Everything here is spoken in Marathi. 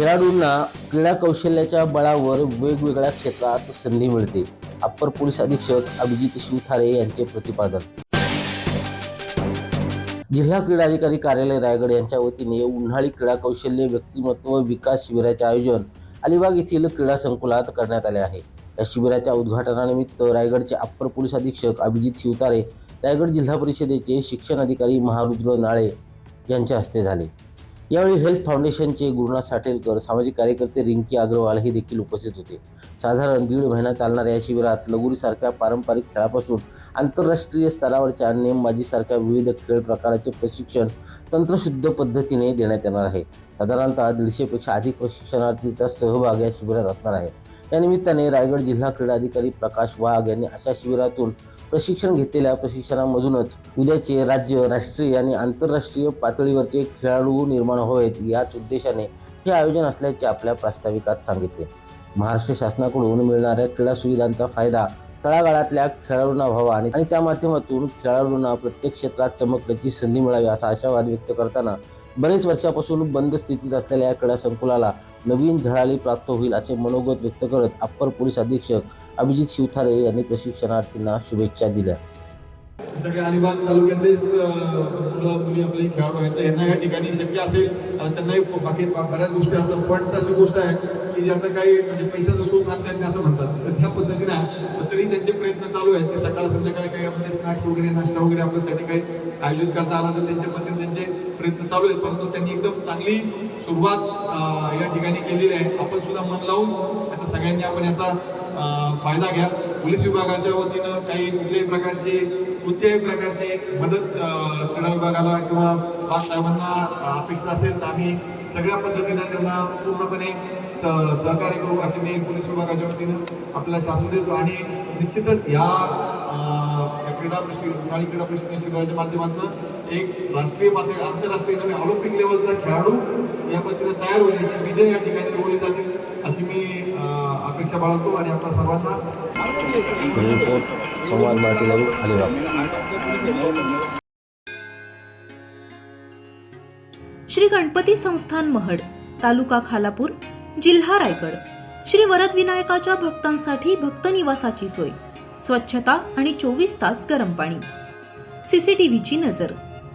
खेळाडूंना क्रीडा कौशल्याच्या बळावर वेगवेगळ्या क्षेत्रात संधी मिळते. अप्पर पोलीस अधीक्षक अभिजित शिवथारे यांचे प्रतिपादन. जिल्हा क्रीडा अधिकारी कार्यालय रायगड यांच्या वतीने उन्हाळी क्रीडा कौशल्य व्यक्तिमत्व विकास शिबिराचे आयोजन अलिबाग येथील क्रीडा संकुलात करण्यात आले आहे. या शिबिराच्या उद्घाटनानिमित्त रायगडचे अप्पर पोलीस अधीक्षक अभिजित शिवतारे रायगड जिल्हा परिषदेचे शिक्षण अधिकारी महारुद्र नाळे यांच्या हस्ते झाले. यावेळी हेल्थ फाउंडेशनचे गुरुनाथ साटेलकर सामाजिक कार्यकर्ते रिंकी अग्रवाल हे देखील उपस्थित होते. साधारण दीड महिना चालणाऱ्या या शिबिरात लगोरीसारख्या पारंपरिक खेळापासून आंतरराष्ट्रीय स्तरावरच्या नेमबाजीसारख्या विविध खेळ प्रकाराचे प्रशिक्षण तंत्रशुद्ध पद्धतीने देण्यात येणार आहे. साधारणतः दीडशेपेक्षा अधिक प्रशिक्षणार्थीचा सहभाग या शिबिरात असणार आहे. या निमित्ताने रायगड जिल्हा क्रीडा अधिकारी प्रकाश वाघ यांनी अशा शिबिरातून प्रशिक्षण घेतलेल्या प्रशिक्षणामधूनच उद्याचे राज्य राष्ट्रीय आणि आंतरराष्ट्रीय पातळीवरचे खेळाडू निर्माण व्हावेत याच उद्देशाने हे आयोजन असल्याचे आपल्या प्रास्ताविकात सांगितले. महाराष्ट्र शासनाकडून मिळणाऱ्या क्रीडा सुविधांचा फायदा तळागाळातल्या खेळाडूंना व्हावा आणि आणि त्या माध्यमातून खेळाडूंना प्रत्येक क्षेत्रात चमकण्याची संधी मिळावी असा आशावाद व्यक्त करताना बरेच वर्षापासून बंद स्थितीत असलेल्या या क्रीडा संकुलाला नवीन झळाळी प्राप्त होईल असे मनोगत व्यक्त करत अप्पर पोलीस अधीक्षक अभिजित शिवथारे यांनी प्रशिक्षणार्थींना शुभेच्छा दिल्या. सगळे अलिबाग तालुक्यातलेच मुलं मुली आपले खेळाडू आहेत. यांना या ठिकाणी शक्य असेल आणि त्यांनाही बाकी बऱ्याच गोष्टी असतात. फंड्स अशी गोष्ट आहे की ज्याचं काही म्हणजे पैशाचं सुख आणता येत असं म्हणतात. तर त्या पद्धतीनं तरी त्यांचे प्रयत्न चालू आहेत की सकाळ संध्याकाळी काही आपले स्नॅक्स वगैरे नाश्ता वगैरे आपल्यासाठी काही आयोजित करता आला तर त्यांच्या पद्धतीने त्यांचे प्रयत्न चालू आहेत परंतु त्यांनी एकदम चांगली सुरुवात या ठिकाणी केलेली आहे. आपण सुद्धा मन लावून आता सगळ्यांनी आपण याचा फायदा घ्या. पोलीस विभागाच्या वतीनं काही कुठल्याही प्रकारची कोणत्याही प्रकारची मदत क्रीडा विभागाला किंवा पाक अपेक्षा असेल तर आम्ही सगळ्या पद्धतीनं त्यांना पूर्णपणे स सहकार्य करू असे मी पोलीस विभागाच्या वतीनं आपल्याला शासन देतो. आणि निश्चितच या क्रीडा प्रशिक्षण क्रीडा प्रशिक्षण शिबिराच्या माध्यमातून एक राष्ट्रीय पातळी आंतरराष्ट्रीय नव्हे ऑलिम्पिक लेवलचा खेळाडू या पद्धतीने तयार होण्याची विजय या ठिकाणी रोवली जातील अशी मी अपेक्षा बाळगतो आणि आपल्या सर्वांना संवाद अलिबाग श्री गणपती संस्थान महड तालुका खालापूर जिल्हा रायगड. श्री वरद विनायकाच्या भक्तांसाठी भक्त निवासाची सोय. स्वच्छता आणि चोवीस तास गरम पाणी. सीसीटीव्हीची नजर.